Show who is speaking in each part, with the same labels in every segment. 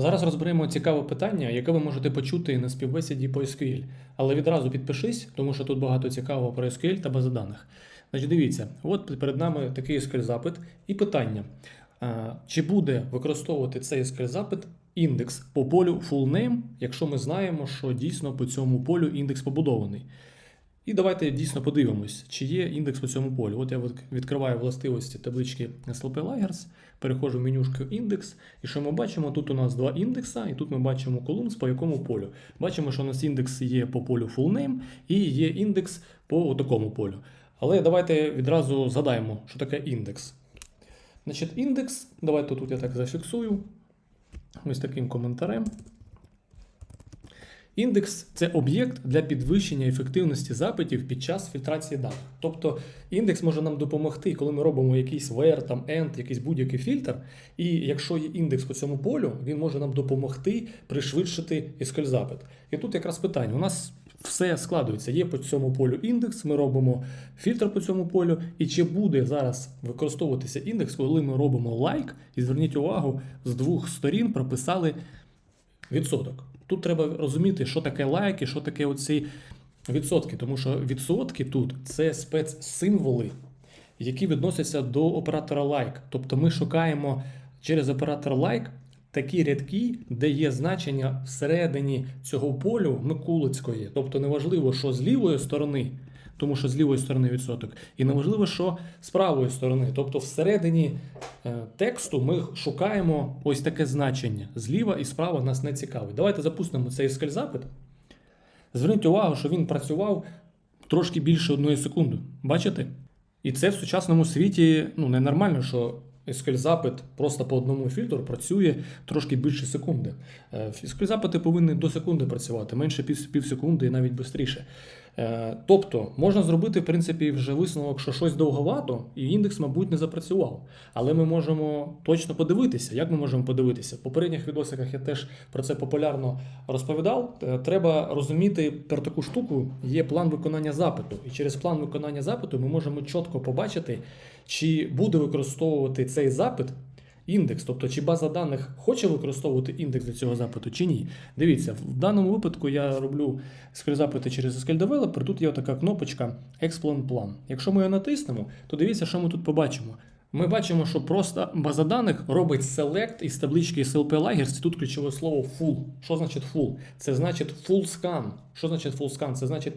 Speaker 1: Зараз розберемо цікаве питання, яке ви можете почути на співбесіді по SQL. Але відразу підпишись, тому що тут багато цікавого про SQL та бази даних. Значить, дивіться, от перед нами такий SQL запит і питання: чи буде використовувати цей SQL запит індекс по полю full-name, якщо ми знаємо, що дійсно по цьому полю індекс побудований. І давайте дійсно подивимось, чи є індекс по цьому полю. От я відкриваю властивості таблички SLP Lagers, переходжу в менюшку індекс, і що ми бачимо? Тут у нас два індекса, і тут ми бачимо колумс по якому полю. Бачимо, що у нас індекс є по полю full-name і є індекс по такому полю. Але давайте відразу згадаємо, що таке індекс. Значить, індекс, давайте тут я так зафіксую. Ось таким коментарем. Індекс це об'єкт для підвищення ефективності запитів під час фільтрації даних. Тобто індекс може нам допомогти, коли ми робимо якийсь where, там end, якийсь будь-який фільтр. І якщо є індекс по цьому полю, він може нам допомогти пришвидшити SQL запит. І тут якраз питання: у нас все складується. Є по цьому полю індекс, ми робимо фільтр по цьому полю. І чи буде зараз використовуватися індекс, коли ми робимо лайк, і зверніть увагу, з двох сторін прописали відсоток. Тут треба розуміти, що таке лайки, що таке оці відсотки, тому що відсотки тут це спецсимволи, які відносяться до оператора лайк. Тобто ми шукаємо через оператор лайк такі рядки, де є значення всередині цього полю Микулицької. Тобто неважливо, що з лівої сторони, тому що з лівої сторони відсоток, і неважливо, що з правої сторони. Тобто всередині е, тексту ми шукаємо ось таке значення. Зліва і справа нас не цікавить. Давайте запустимо цей SQL. Зверніть увагу, що він працював трошки більше одної секунди. Бачите? І це в сучасному світі ну, ненормально, що SQL запит просто по одному фільтру працює трошки більше секунди. Е, SQL запити повинні до секунди працювати, менше пів, пів секунди і навіть швидше. Тобто можна зробити, в принципі, вже висновок, що щось довговато, і індекс, мабуть, не запрацював. Але ми можемо точно подивитися. Як ми можемо подивитися? В попередніх відосиках я теж про це популярно розповідав. Е, Треба розуміти про таку штуку, є план виконання запиту. І через план виконання запиту ми можемо чітко побачити, чи буде використовувати цей запит індекс, тобто чи база даних хоче використовувати індекс для цього запиту, чи ні. Дивіться, в даному випадку я роблю запити через SQL Developer, тут є така кнопочка Explain Plan. Якщо ми її натиснемо, то дивіться, що ми тут побачимо. Ми бачимо, що просто база даних робить селект із таблички SLP і тут ключове слово full. Що значить full? Це значить full scan. Що значить full scan? Це значить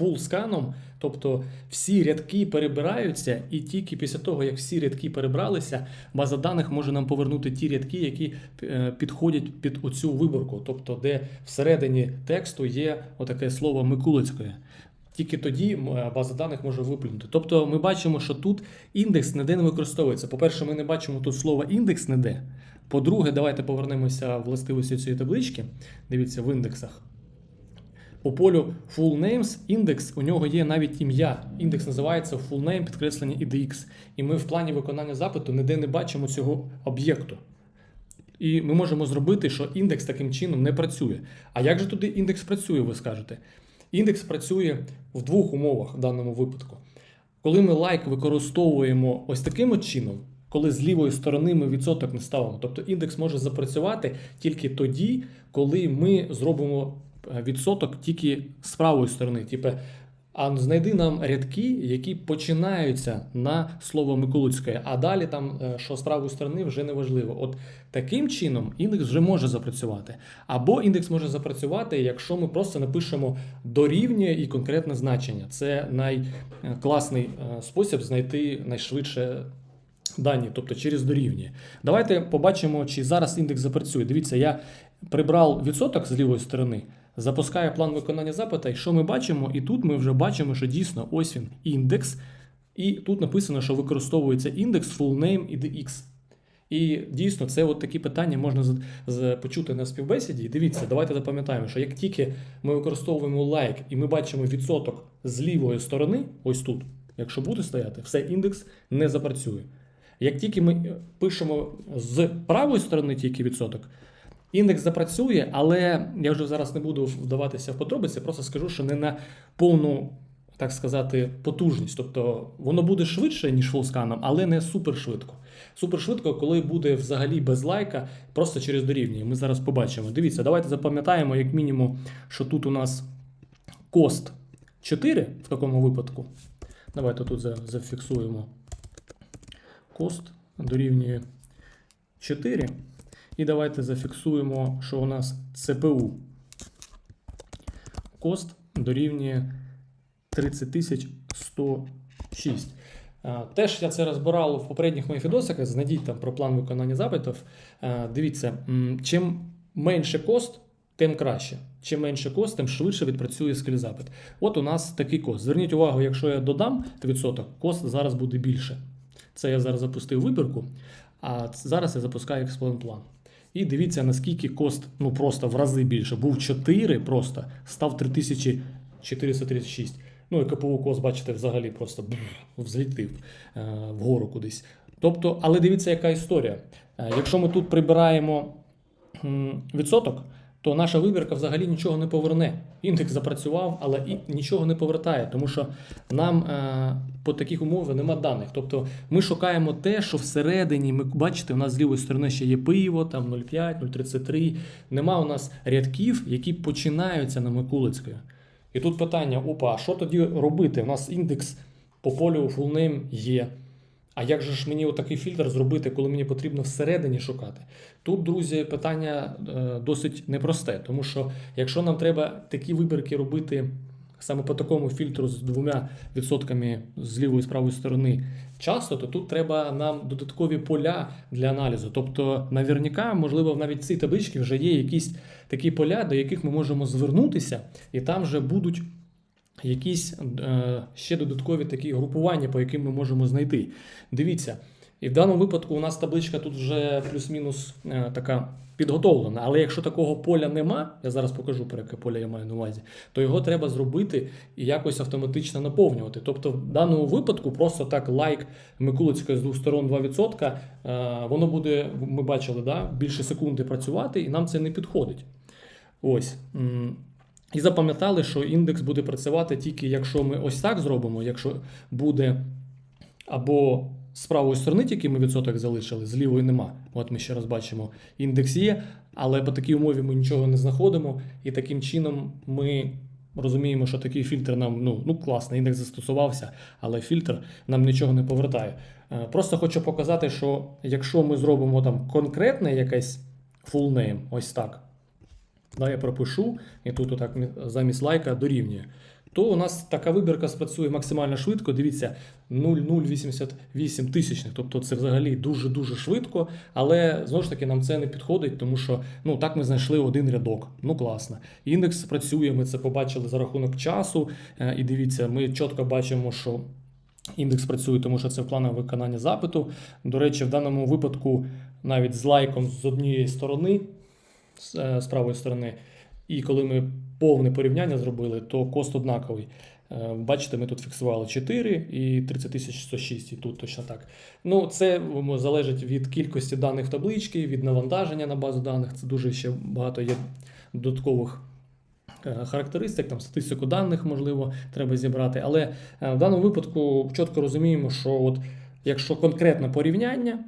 Speaker 1: full сканом, тобто всі рядки перебираються, і тільки після того, як всі рядки перебралися, база даних може нам повернути ті рядки, які е, підходять під оцю виборку, тобто де всередині тексту є отаке слово Микулицької. Тільки тоді е, база даних може виплюнути. Тобто ми бачимо, що тут індекс ніде не використовується. По-перше, ми не бачимо тут слова індекс ніде. По-друге, давайте повернемося в властивості цієї таблички. Дивіться в індексах. По полю full names індекс, у нього є навіть ім'я. Індекс називається full name підкреслення IDX. І ми в плані виконання запиту ніде не бачимо цього об'єкту. І ми можемо зробити, що індекс таким чином не працює. А як же туди індекс працює, ви скажете? Індекс працює в двох умовах в даному випадку. Коли ми лайк використовуємо ось таким чином, коли з лівої сторони ми відсоток не ставимо. Тобто індекс може запрацювати тільки тоді, коли ми зробимо відсоток тільки з правої сторони. Типу, а знайди нам рядки, які починаються на слово Миколицьке, а далі там, е, що з правої сторони, вже не важливо. От таким чином індекс вже може запрацювати. Або індекс може запрацювати, якщо ми просто напишемо дорівнює і конкретне значення. Це найкласний е, спосіб знайти найшвидше. Дані, тобто через дорівнює. Давайте побачимо, чи зараз індекс запрацює. Дивіться, я прибрав відсоток з лівої сторони, запускаю план виконання запита, і що ми бачимо? І тут ми вже бачимо, що дійсно ось він індекс. І тут написано, що використовується індекс full name і DX. І дійсно, це от такі питання можна почути на співбесіді. Дивіться, давайте запам'ятаємо, що як тільки ми використовуємо лайк і ми бачимо відсоток з лівої сторони, ось тут, якщо буде стояти, все індекс не запрацює. Як тільки ми пишемо з правої сторони тільки відсоток, індекс запрацює, але я вже зараз не буду вдаватися в подробиці, просто скажу, що не на повну, так сказати, потужність. Тобто воно буде швидше, ніж фулсканом, але не супер швидко. Супершвидко, коли буде взагалі без лайка, просто через дорівнює. Ми зараз побачимо. Дивіться, давайте запам'ятаємо, як мінімум, що тут у нас кост 4 в такому випадку. Давайте тут зафіксуємо кост дорівнює 4. І давайте зафіксуємо, що у нас CPU. Кост дорівнює 30106. Е, Теж я це розбирав в попередніх моїх відосиках. Знайдіть там про план виконання запитів. Дивіться, чим менше кост, тим краще. Чим менше кост, тим швидше відпрацює скрізь запит. От у нас такий кост. Зверніть увагу, якщо я додам відсоток, кост зараз буде більше. Це я зараз запустив вибірку, а зараз я запускаю експлойн план. І дивіться, наскільки кост ну просто в рази більше. Був 4 просто, став 3436. Ну і КПУ кост, бачите, взагалі просто взлітив е, вгору кудись. Тобто, але дивіться, яка історія. Е, якщо ми тут прибираємо відсоток, то наша вибірка взагалі нічого не поверне. Індекс запрацював, але і нічого не повертає, тому що нам е, по таких умовах нема даних. Тобто ми шукаємо те, що всередині, ми бачите, у нас з лівої сторони ще є пиво, там 0,5, 0,33. Нема у нас рядків, які починаються на Микулицької. І тут питання: опа, а що тоді робити? У нас індекс по полю fullname є. А як же ж мені отакий фільтр зробити, коли мені потрібно всередині шукати? Тут, друзі, питання е, досить непросте, тому що якщо нам треба такі вибірки робити саме по такому фільтру з двома відсотками з лівої і з правої сторони часто, то тут треба нам додаткові поля для аналізу. Тобто, наверняка, можливо, навіть в цій табличці вже є якісь такі поля, до яких ми можемо звернутися, і там вже будуть якісь е, ще додаткові такі групування, по яким ми можемо знайти. Дивіться, і в даному випадку у нас табличка тут вже плюс-мінус е, така підготовлена. Але якщо такого поля нема, я зараз покажу, про яке поле я маю на увазі, то його треба зробити і якось автоматично наповнювати. Тобто, в даному випадку просто так лайк Микулицька з двох сторон 2%, е, воно буде, ми бачили, да, більше секунди працювати, і нам це не підходить. Ось. І запам'ятали, що індекс буде працювати тільки якщо ми ось так зробимо, якщо буде або з правої сторони тільки ми відсоток залишили, з лівої нема. От ми ще раз бачимо, індекс є, але по такій умові ми нічого не знаходимо, і таким чином ми розуміємо, що такий фільтр нам ну, ну класно, індекс застосувався, але фільтр нам нічого не повертає. Е, Просто хочу показати, що якщо ми зробимо там конкретне якесь full name, ось так. Да, я пропишу, і тут отак замість лайка дорівнює. То у нас така вибірка спрацює максимально швидко. Дивіться, 0,088 тисячних. Тобто це взагалі дуже-дуже швидко. Але знову ж таки нам це не підходить, тому що ну так ми знайшли один рядок. Ну класно. Індекс працює, ми це побачили за рахунок часу. Е, І дивіться, ми чітко бачимо, що. Індекс працює, тому що це в планах виконання запиту. До речі, в даному випадку навіть з лайком з однієї сторони, з, е, правої сторони, і коли ми повне порівняння зробили, то кост однаковий. Е, Бачите, ми тут фіксували 4 і 30106, і тут точно так. Ну, це залежить від кількості даних в табличці, від навантаження на базу даних. Це дуже ще багато є додаткових е, характеристик, там статистику даних, можливо, треба зібрати. Але в даному випадку чітко розуміємо, що от, якщо конкретне порівняння,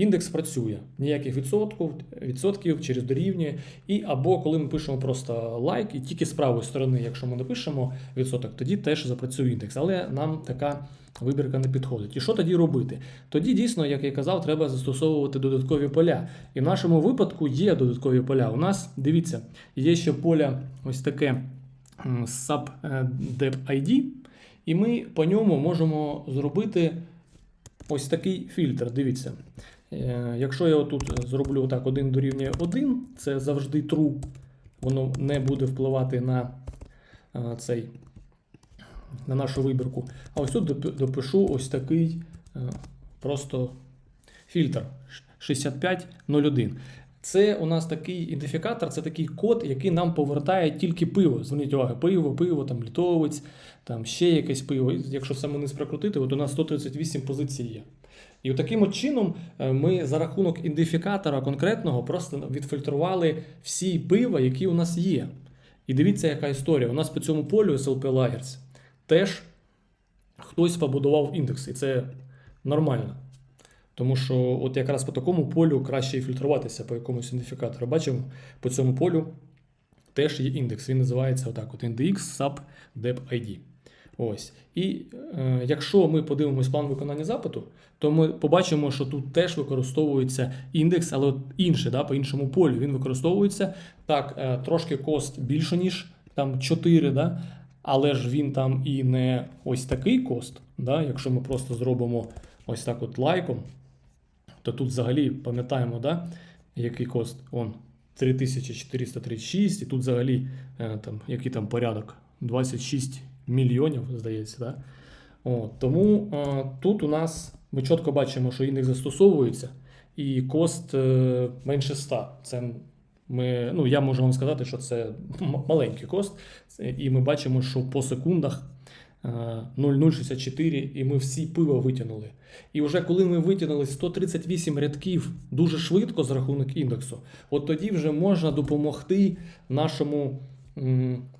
Speaker 1: індекс працює. Ніяких відсотків, відсотків через дорівнює. І або коли ми пишемо просто лайк, і тільки з правої сторони, якщо ми напишемо відсоток, тоді теж запрацює індекс. Але нам така вибірка не підходить. І що тоді робити? Тоді дійсно, як я казав, треба застосовувати додаткові поля. І в нашому випадку є додаткові поля. У нас, дивіться, є ще поля ось таке м, sub е, dep ID, і ми по ньому можемо зробити ось такий фільтр. Дивіться. Е, Якщо я тут зроблю так 1 дорівнює 1, це завжди true, воно не буде впливати на е, цей на нашу вибірку. А ось тут допишу ось такий е, просто фільтр 6501. Це у нас такий ідентифікатор, це такий код, який нам повертає тільки пиво. Зверніть увагу, пиво, пиво, там літовець, там ще якесь пиво. Якщо саме не прокрутити, от у нас 138 позицій є. І таким от чином е, ми за рахунок ідентифікатора конкретного просто відфільтрували всі пива, які у нас є. І дивіться, яка історія. У нас по цьому полю SLP Layers теж хтось побудував індекс, і це нормально. Тому що от якраз по такому полю краще і фільтруватися по якомусь ідентифікатору. Бачимо, по цьому полю теж є індекс. Він називається отак: от NDX sub dep ID. Ось. І е, якщо ми подивимось план виконання запиту, то ми побачимо, що тут теж використовується індекс, але інший, да, по іншому полю він використовується. Так, е, трошки кост більше, ніж там 4, да, але ж він там і не ось такий кост. Да, якщо ми просто зробимо ось так от лайком, то тут взагалі пам'ятаємо, да, який кост? Он 3436, і тут взагалі е, там, який там порядок? 26 мільйонів, здається. Да? От, тому е, тут у нас ми чітко бачимо, що індекс застосовується, і кост е, менше 100. Це ми, ну, я можу вам сказати, що це маленький кост, і ми бачимо, що по секундах 0,064, і ми всі пиво витягнули. І вже коли ми витягнули 138 рядків дуже швидко з рахунок індексу, от тоді вже можна допомогти нашому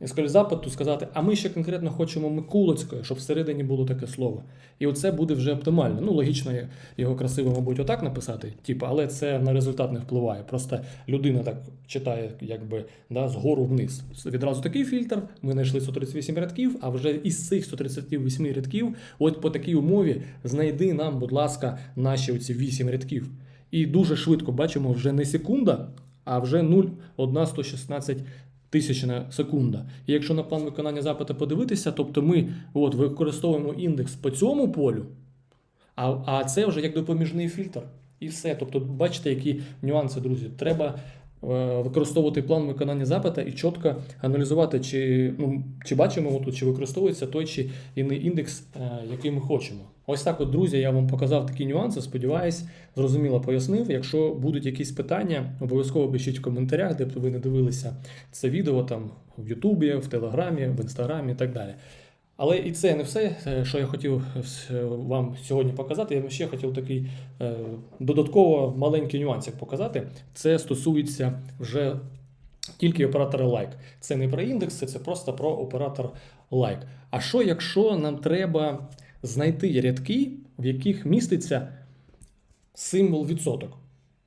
Speaker 1: SQL запиту сказати, а ми ще конкретно хочемо Микулицької, щоб всередині було таке слово. І оце буде вже оптимально. Ну, логічно його красиво, мабуть, отак написати, типу, але це на результат не впливає. Просто людина так читає, якби да, згору вниз. Відразу такий фільтр. Ми знайшли 138 рядків, а вже із цих 138 рядків, от по такій умові, знайди нам, будь ласка, наші оці 8 рядків. І дуже швидко бачимо вже не секунда, а вже 0,116 тисячна секунда. І якщо на план виконання запиту подивитися, тобто ми от, використовуємо індекс по цьому полю, а, а це вже як допоміжний фільтр. І все. Тобто, бачите, які нюанси, друзі. Треба використовувати план виконання запита і чітко аналізувати, чи, ну, чи бачимо ми тут, чи використовується той чи іний індекс, е, який ми хочемо. Ось так, от, друзі, я вам показав такі нюанси. Сподіваюсь, зрозуміло пояснив. Якщо будуть якісь питання, обов'язково пишіть в коментарях, де б ви не дивилися це відео там в Ютубі, в Телеграмі, в Інстаграмі і так далі. Але і це не все, е, що я хотів е, вам сьогодні показати. Я ще хотів такий е, додатково маленький нюансик показати. Це стосується вже тільки оператора like. Це не про індекси, це просто про оператор like. А що, якщо нам треба знайти рядки, в яких міститься символ відсоток?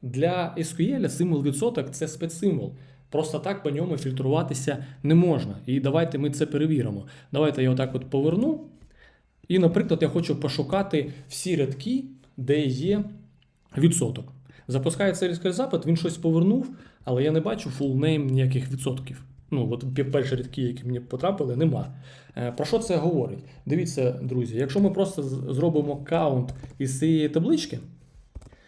Speaker 1: Для SQL символ відсоток це спецсимвол. Просто так по ньому фільтруватися не можна. І давайте ми це перевіримо. Давайте я отак от поверну. І, наприклад, я хочу пошукати всі рядки, де є відсоток. Запускаю цей різкий запит, він щось повернув, але я не бачу full name ніяких відсотків. Ну, от перші рядки, які мені потрапили, нема. Е, Про що це говорить? Дивіться, друзі, якщо ми просто зробимо каунт із цієї таблички,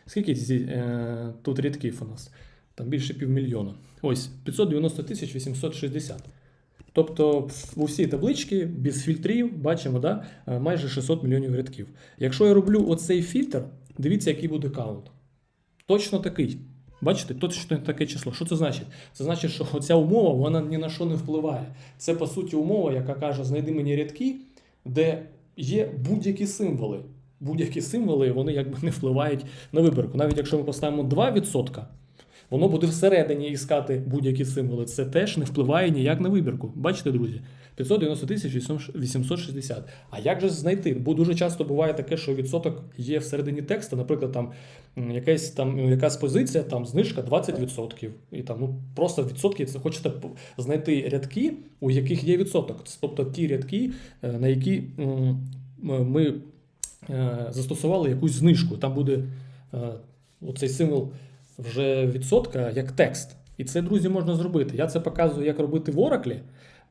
Speaker 1: скільки е, тут рядків у нас? Там більше півмільйона. Ось 590 тисяч 860. Тобто в- у всій табличці без фільтрів бачимо да, е, майже 600 мільйонів рядків. Якщо я роблю оцей фільтр, дивіться, який буде каунт. Точно такий. Бачите, точно таке число. Що це значить? Це значить, що ця умова вона ні на що не впливає. Це по суті умова, яка каже: знайди мені рядки, де є будь-які символи. Будь-які символи вони якби не впливають на вибірку. Навіть якщо ми поставимо 2%, воно буде всередині іскати будь-які символи. Це теж не впливає ніяк на вибірку. Бачите, друзі? 590 тисяч 860. А як же знайти? Бо дуже часто буває таке, що відсоток є всередині тексту, наприклад, там якась там якась позиція, там знижка 20%. І там ну просто відсотки це хочете знайти рядки, у яких є відсоток. Тобто ті рядки, е, на які ми е, застосували якусь знижку. Там буде е, оцей символ вже відсотка як текст. І це, друзі, можна зробити. Я це показую, як робити в Oracle.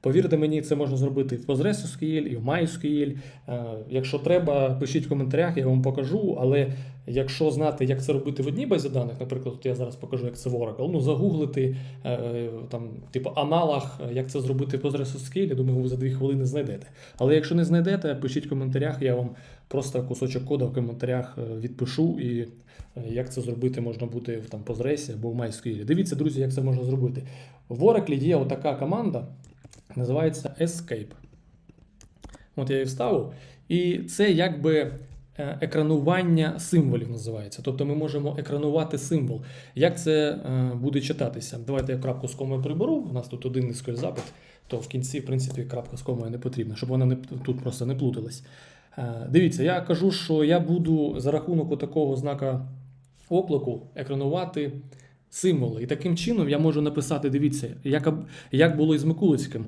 Speaker 1: Повірте мені, це можна зробити в PostgreSQL, і в MySQL. Е, Якщо треба, пишіть в коментарях, я вам покажу. Але якщо знати, як це робити в одній базі даних, наприклад, я зараз покажу, як це в Oracle, ну загуглити е, там, типу, аналог, як це зробити в PostgreSQL, я думаю, ви за дві хвилини знайдете. Але якщо не знайдете, пишіть в коментарях, я вам просто кусочок коду в коментарях е, відпишу і як це зробити можна буде в там Postgres або в MySQL. Дивіться, друзі, як це можна зробити. В Oracle є отака команда, називається Escape. От я її вставив. І це якби е, екранування символів називається. Тобто ми можемо екранувати символ. Як це е, буде читатися? Давайте я крапку з комою приберу. У нас тут один SQL запит, то в кінці, в принципі, крапка з комою не потрібна, щоб вона не, тут просто не плуталась. Е, Дивіться, я кажу, що я буду за рахунок такого знака оклику екранувати символи. І таким чином я можу написати: дивіться, як, як було із Микулицьким.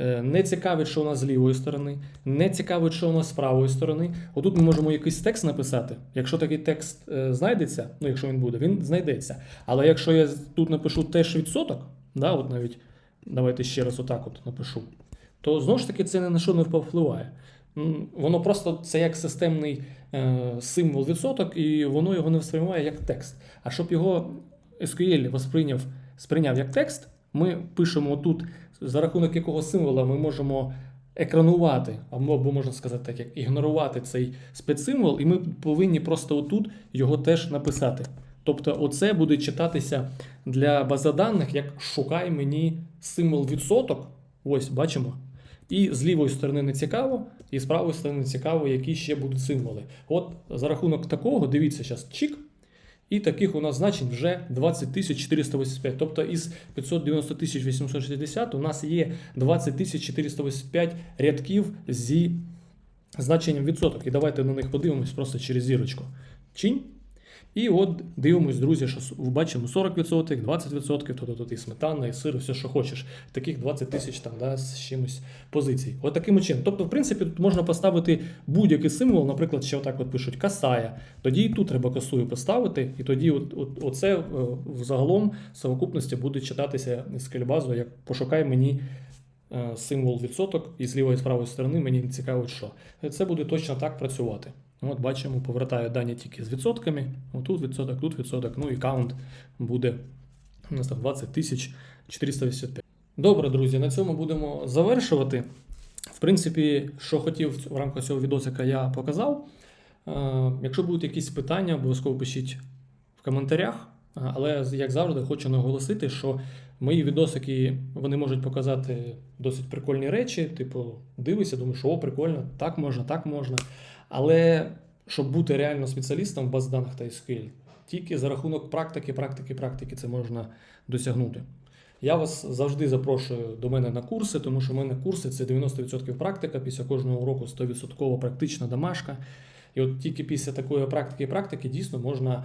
Speaker 1: Е, Не цікавить, що у нас з лівої сторони, не цікавить, що у нас з правої сторони. Отут ми можемо якийсь текст написати. Якщо такий текст е, знайдеться, ну якщо він буде, він знайдеться. Але якщо я тут напишу теж відсоток, да, от навіть давайте ще раз отак от напишу, то знову ж таки це ні на що не впливає. Воно просто це як системний е, символ відсоток, і воно його не сприймає як текст. А щоб його SQL восприйняв, сприйняв як текст, ми пишемо тут, за рахунок якого символа ми можемо екранувати, або можна сказати так, як ігнорувати цей спецсимвол, і ми повинні просто отут його теж написати. Тобто, оце буде читатися для бази даних, як шукай мені символ відсоток. Ось бачимо. І з лівої сторони не цікаво, і з правої сторони не цікаво, які ще будуть символи. От за рахунок такого, дивіться зараз чик. І таких у нас значень вже 20 485. Тобто із 590 860 у нас є 20 485 рядків зі значенням відсоток. І давайте на них подивимось просто через зірочку. Чинь. І от дивимось, друзі, що бачимо 40%, 20%, тобто тут і сметана, і сир, і все, що хочеш. Таких 20 тисяч там да, з чимось позицій. От таким чином. Тобто, в принципі, тут можна поставити будь-який символ, наприклад, ще отак от пишуть касая. Тоді і тут треба касую поставити, і тоді от, от, оце е, взагалом в совокупності буде читатися з кельбазу, як пошукай мені е, символ відсоток, і з лівої і з правої сторони мені цікаво, що. Це буде точно так працювати. От бачимо, повертаю дані тільки з відсотками. Отут відсоток, тут відсоток, ну і каунт буде у нас там 20 тисяч 485. Добре, друзі, на цьому будемо завершувати. В принципі, що хотів в рамках цього відосика, я показав. Е, Якщо будуть якісь питання, обов'язково пишіть в коментарях. Е, Але як завжди, хочу наголосити, що мої відосики вони можуть показати досить прикольні речі. Типу, дивишся, думаєш, о, прикольно, так можна, так можна. Але щоб бути реально спеціалістом в баз даних та SQL, тільки за рахунок практики, практики, практики це можна досягнути. Я вас завжди запрошую до мене на курси, тому що в мене курси це 90% практика, після кожного уроку 100% практична домашка. І от тільки після такої практики і практики дійсно можна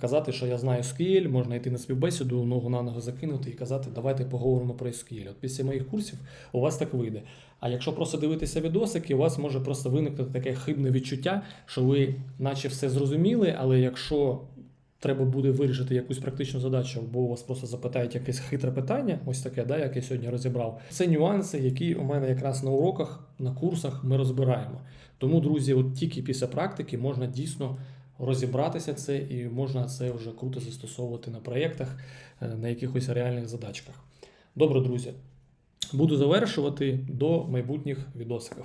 Speaker 1: казати, що я знаю SQL, можна йти на співбесіду, ногу на ногу закинути і казати, давайте поговоримо про SQL. От після моїх курсів у вас так вийде. А якщо просто дивитися відосики, у вас може просто виникнути таке хибне відчуття, що ви наче все зрозуміли, але якщо треба буде вирішити якусь практичну задачу, або у вас просто запитають якесь хитре питання, ось таке, да, як я сьогодні розібрав. Це нюанси, які у мене якраз на уроках, на курсах ми розбираємо. Тому, друзі, от тільки після практики можна дійсно розібратися це і можна це вже круто застосовувати на проєктах, е, на якихось реальних задачках. Добре, друзі, буду завершувати до майбутніх відосиків.